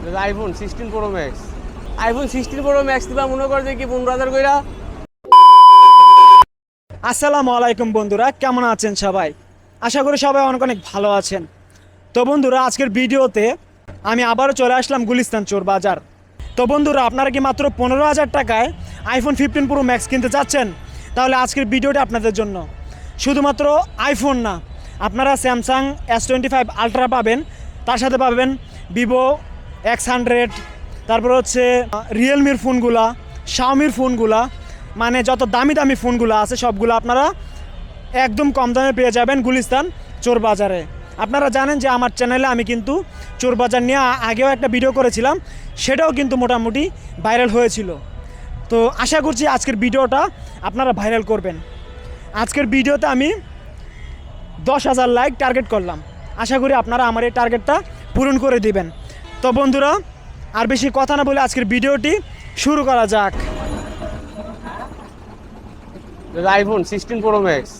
IPhone sixteen pro max iPhone sixteen pro max দিবা, মনে কর যে কি পনেরো হাজার কইরা। আসসালামু আলাইকুম বন্ধুরা, কেমন আছেন সবাই? আশা করি সবাই অনেক অনেক ভালো আছেন। তো বন্ধুরা, আজকের ভিডিওতে আমি আবারও চলে আসলাম গুলিস্তান চোর বাজার। তো বন্ধুরা, আপনারা কি মাত্র পনেরো হাজার টাকায় আইফোন ফিফটিন প্রো ম্যাক্স কিনতে চাচ্ছেন? তাহলে আজকের ভিডিওটা আপনাদের জন্য। শুধুমাত্র আইফোন না, আপনারা Samsung S twenty five ultra পাবেন, তার সাথে পাবেন ভিভো এক্স হান্ড্রেড তারপর হচ্ছে রিয়েলমির ফোনগুলা শাওমির ফোনগুলা মানে যত দামি দামি ফোনগুলো আছে সবগুলো আপনারা একদম কম দামে পেয়ে যাবেন গুলিস্তান চোর বাজারে। আপনারা জানেন যে আমার চ্যানেলে আমি কিন্তু চোর বাজার নিয়ে আগেও একটা ভিডিও করেছিলাম, সেটাও কিন্তু মোটামুটি ভাইরাল হয়েছিল। তো আশা করছি আজকের ভিডিওটা আপনারা ভাইরাল করবেন। আজকের ভিডিওতে আমি দশ হাজার লাইক টার্গেট করলাম। আশা করি আপনারা আমার এই টার্গেটটা পূরণ করে দিবেন। তো বন্ধুরা, আর বেশি কথা না বলে আজকের ভিডিওটি শুরু করা যাক। আইফোন সিক্সটিন প্রো ম্যাক্স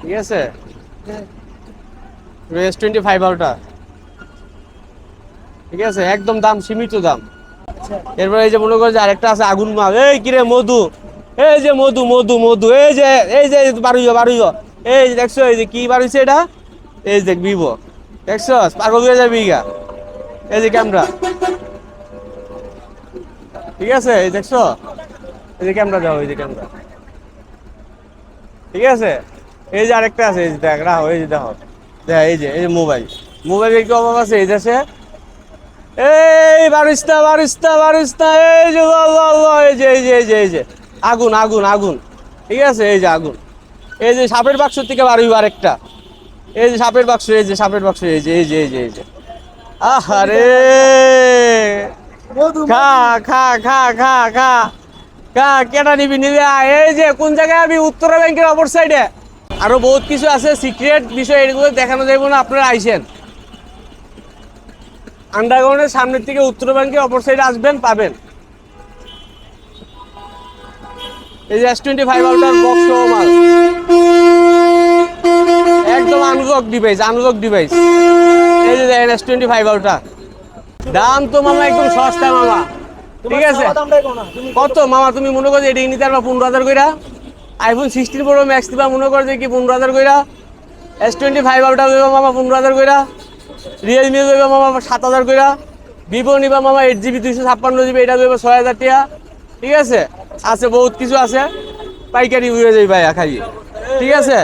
ঠিক আছে? এস টোয়েন্টি ফাইভ আলটা ঠিক আছে? একদম দাম, সীমিত দাম। এরপরে এই যে মনে করো যে আরেকটা আছে আগুন মাল। এই কিরে মধু? এই যে মধু মধু মধু। এই যে এই যে বারুইয় বারুইয় এই যে দেখছ, এই যে কি বারুইছে এটা? এই যে দেখ ভিভো দেখছ? পাগল হয়ে যাবি গা এই যে ক্যামেরা ঠিক আছে এই দেখছ এই যে ক্যামেরা দাও এই যে ক্যামেরা ঠিক আছে এই যে আরেকটা আছে এই যে দেখ রাখো এই যে দেখো দেখ এই যে এই যে মোবাইল মোবাইলের কি অভাব আছে এই দেশে এই বারিস্তা বারিস্তা বারিস্তা এই যে এই যে এই যে এই যে এই যে আগুন আগুন আগুন ঠিক আছে এই যে আগুন এই যে সাপের বাক্স থেকে বাড়ি আরেকটা এই যে সাপের বাক্স এই যে সাপের বাক্স এই যে এই যে এই যে এই যে আহারে। খা খা খা খা খা। খা কেটা নিবি নিবি এই যে কোন জায়গায় আমি উত্তরা ব্যাংকের অপর সাইডে? আরও বহুত কিছু আছে সিক্রেট বিষয় এগুলো দেখানো যাবে না আপনারা আইসেন। আন্ডারগ্রাউন্ডের সামনের থেকে উত্তর ব্যাংকের অপর সাইডে আসবেন পাবেন। এই যে S twenty five outer box মাল। একদম আনলক ডিভাইস আনলক ডিভাইস এই যে দেখেন এস টোয়েন্টি ফাইভ দাম তো মামা একদম সস্তা মামা। ঠিক আছে? কত? মামা তুমি মনে করো যে এটি নিতে পারবা পনেরো হাজার কইরা? আইফোন সিক্সটিন প্রো ম্যাক্স দিবা মনে করো যে কি পনেরো হাজার কইরা? এস টোয়েন্টি ফাইভ দেবা মামা পনেরো হাজার কইরা। রিয়েলমি দেবা মামা সাত হাজার কইরা। ভিভো নিবা মামা এইট জিবি দুইশো ছাপ্পান্ন জিবি এটা দেবে ছয় হাজার টাকা। ঠিক আছে? আছে বহুত কিছু আছে। পাইকারি উড়ে যাই ভাইয়া খাই ঠিক আছে?